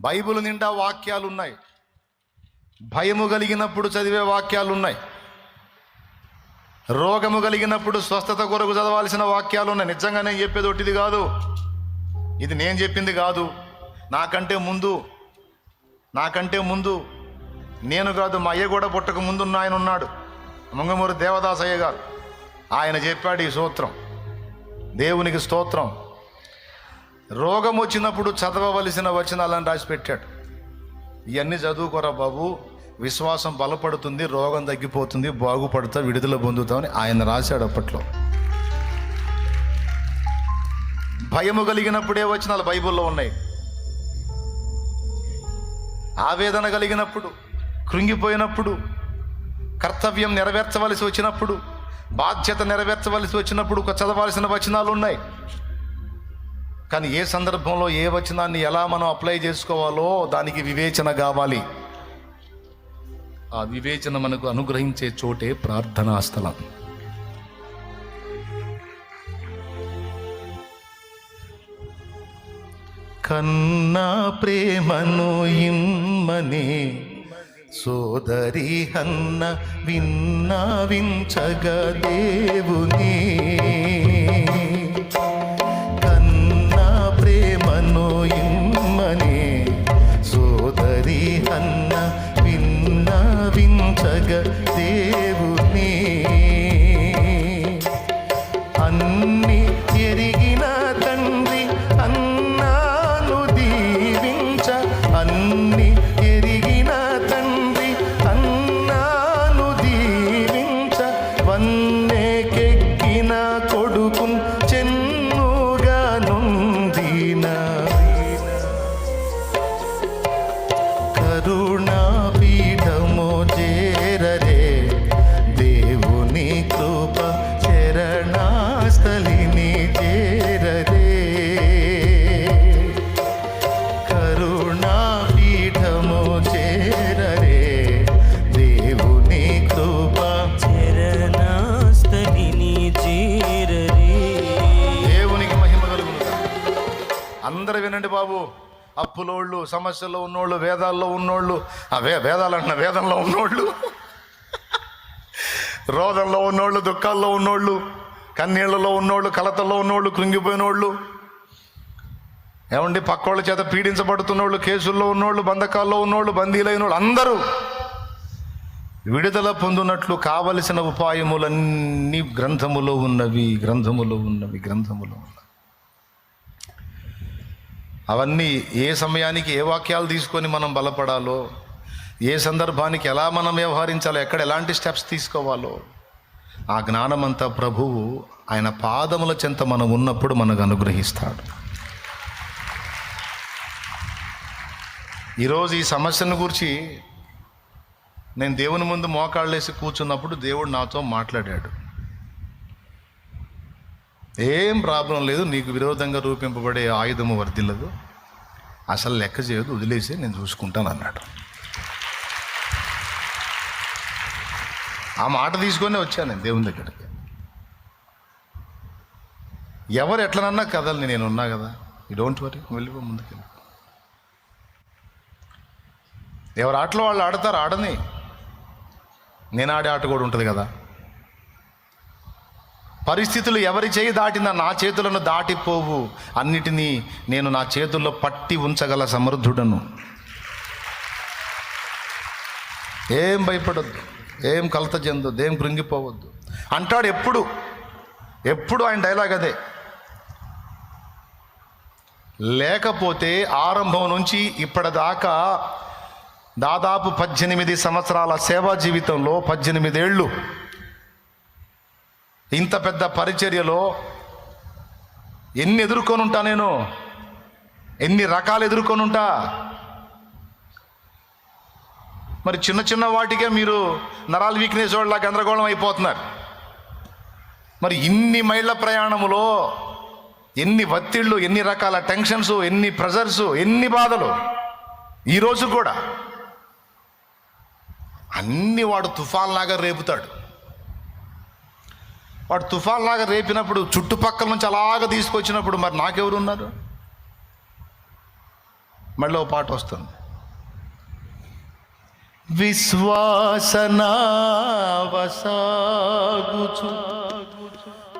Bible నిండా వాక్యాలు ఉన్నాయి భయము కలిగినప్పుడు చదివే వాక్యాలు ఉన్నాయి రోగము కలిగినప్పుడు స్వస్థత కొరకు చదవాల్సిన వాక్యాలు ఉన్నాయి నిజంగా నేను చెప్పేది ఒకటిది కాదు. ఇది నేను చెప్పింది కాదు. నాకంటే ముందు నాకంటే ముందు నేను కాదు మా అయ్య కూడా పుట్టక ముందున్న ఆయన ఉన్నాడు. ముంగమూరి దేవదాసయ్య గారు. ఆయన చెప్పాడు ఈ సూత్రం. దేవునికి స్తోత్రం. రోగం వచ్చినప్పుడు చదవవలసిన వచనాలను రాసిపెట్టాడు. ఇవన్నీ చదువుకోరా బాబు. విశ్వాసం బలపడుతుంది రోగం తగ్గిపోతుంది బాగుపడతా విడుదల పొందుతామని ఆయన రాశాడు అప్పట్లో. భయము కలిగినప్పుడే వచనాలు బైబిల్లో ఉన్నాయి. ఆవేదన కలిగినప్పుడు కృంగిపోయినప్పుడు కర్తవ్యం నెరవేర్చవలసి వచ్చినప్పుడు బాధ్యత నెరవేర్చవలసి వచ్చినప్పుడు చదవాల్సిన వచనాలు ఉన్నాయి. కానీ ఏ సందర్భంలో ఏ వచనాన్ని ఎలా మనం అప్లై చేసుకోవాలో దానికి వివేచన కావాలి. ఆ వివేచన మనకు అనుగ్రహించే చోటే ప్రార్థనా స్థలం. కన్నా ప్రేమను ఇమ్మనే సోదరి హన్న విన్నావించగ దేవుని. విన్నావించగ దేవుని అన్ని ఎరిగిన తండ్రి అన్నాను దీవించ. అన్ని ఎరిగిన తండ్రి అన్నాను దీవించ. వన్నెకెక్కిన కొడుకున్ చెన్నుగా అందరు బాబు. అప్పులోళ్ళు సమస్యల్లో ఉన్నోళ్ళు వేదాల్లో ఉన్నోళ్ళు ఆ వేదాలు అంటున్న వేదంలో ఉన్నోళ్ళు రోదంలో ఉన్నోళ్ళు దుఃఖాల్లో ఉన్నోళ్ళు కన్నీళ్ళలో ఉన్నోళ్ళు కలతల్లో ఉన్నోళ్ళు కృంగిపోయినోళ్ళు ఏమండి పక్కోళ్ళ చేత పీడించబడుతున్నోళ్ళు కేసుల్లో ఉన్నోళ్ళు బంధకాల్లో ఉన్నోళ్ళు బందీలైన వాళ్ళు అందరూ విడుదల పొందినట్లు కావలసిన ఉపాయములన్నీ గ్రంథములో ఉన్నవి గ్రంథములో ఉన్నవి గ్రంథములో ఉన్నవి. అవన్నీ ఏ సమయానికి ఏ వాక్యాలు తీసుకొని మనం బలపడాలో ఏ సందర్భానికి ఎలా మనం వ్యవహరించాలో ఎక్కడ ఎలాంటి స్టెప్స్ తీసుకోవాలో ఆ జ్ఞానమంతా ప్రభువు ఆయన పాదముల చెంత మనం ఉన్నప్పుడు మనకు అనుగ్రహిస్తాడు. ఈరోజు ఈ సమస్యను గురించి నేను దేవుని ముందు మోకాళ్ళేసి కూర్చున్నప్పుడు దేవుడు నాతో మాట్లాడాడు. ఏం ప్రాబ్లం లేదు నీకు విరోధంగా రూపింపబడే ఆయుధము వర్దిల్లదు అసలు లెక్క చేయదు వదిలేసి నేను చూసుకుంటాను అన్నాడు. ఆ మాట తీసుకొని వచ్చాను నేను దేవుని దగ్గరికి. ఎవరు ఎట్లనన్నా కదలని నేను ఉన్నా కదా ఈ డోంట్ వరీ వెళ్ళిపో ముందుకెళ్ళి. ఎవరు ఆటలో వాళ్ళు ఆడతారు ఆడని. నేను ఆడే ఆట కూడా ఉంటుంది కదా. పరిస్థితులు ఎవరి చేయి దాటినా నా చేతులను దాటిపోవు. అన్నిటినీ నేను నా చేతుల్లో పట్టి ఉంచగల సమర్థుడను. ఏం భయపడొద్దు. ఏం కలత చెందొద్దు. ఏం కృంగిపోవద్దు. అంటాడు ఎప్పుడు? ఎప్పుడు ఆయన డైలాగ్ అదే. లేకపోతే ఆరంభం నుంచి ఇప్పటిదాకా దాదాపు పద్దెనిమిది సంవత్సరాల సేవా జీవితంలో పద్దెనిమిదేళ్ళు ఇంత పెద్ద పరిచర్యలో ఎన్ని ఎదుర్కొని ఉంటా నేను? ఎన్ని రకాలు ఎదుర్కొని ఉంటా? మరి చిన్న చిన్న వాటికే మీరు నరాలు వీక్నెస్ వాళ్ళ గందరగోళం అయిపోతున్నారు. మరి ఇన్ని మైళ్ళ ప్రయాణములో ఎన్ని ఒత్తిళ్ళు ఎన్ని రకాల టెన్షన్స్ ఎన్ని ప్రెజర్స్ ఎన్ని బాధలు ఈరోజు కూడా అన్ని వాడు తుఫాన్లాగా రేపుతాడు. వాడు తుఫాన్ లాగా రేపినప్పుడు చుట్టుపక్కల నుంచి అలాగ తీసుకొచ్చినప్పుడు మరి నాకెవరు ఉన్నారు మళ్ళీ ఓ పాట వస్తుంది. విశ్వాసనావసాగుచు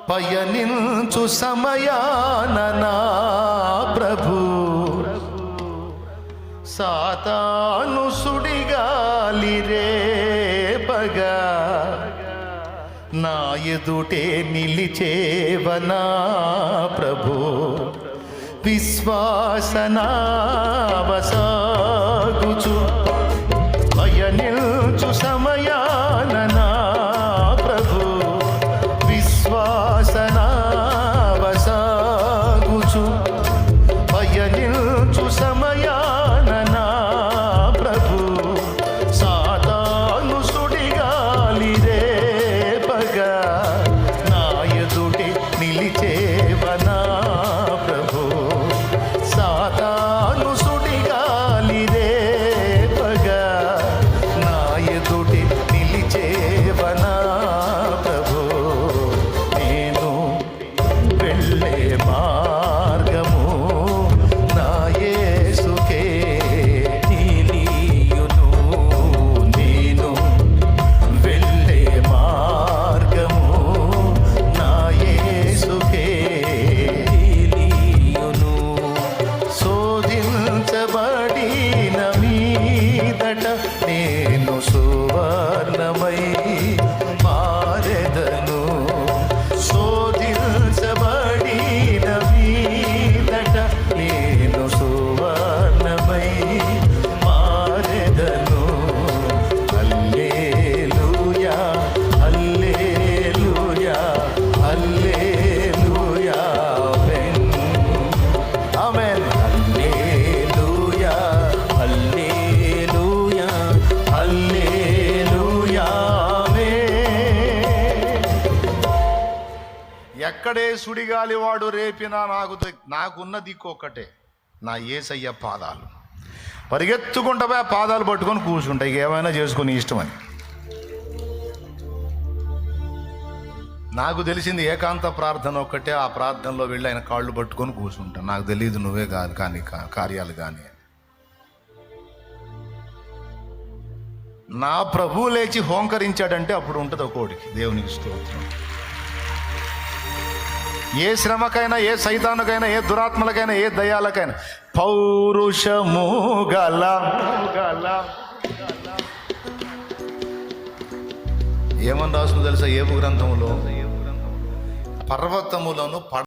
పయనించు సమయాన ప్రభు. సాతాను సుడిగాలి రేపగా నా ఎదుటే నిలిచేవనా ప్రభు? విశ్వాసనావసాగుచు ఒక్కడే సుడిగాలి వాడు రేపినా నాకు నాకున్న దిక్కు ఒక్కటే నా ఏసయ్య పాదాలు. పరిగెత్తుకుంటా ఆ పాదాలు పట్టుకొని కూర్చుంటాయి ఏమైనా చేసుకొని ఇష్టమని నాకు తెలిసింది ఏకాంత ప్రార్థన ఒక్కటే ఆ ప్రార్థనలో వెళ్ళి ఆయన కాళ్ళు పట్టుకొని కూర్చుంటాను నాకు తెలియదు నువ్వే కాదు కానీ కా- కార్యాలు కానీ నా ప్రభువు లేచి హోంకరించాడంటే అప్పుడు ఉంటుంది ఒకటికి దేవునికి స్తోత్రం. ఏ శ్రమకైనా ఏ సైతానుకైనా ఏ దురాత్మలకైనా ఏ దయాలకైనా. పౌరుషము గల ఏమని రాసుకు తెలుసా? ఏబు గ్రంథములో పర్వతములను పడ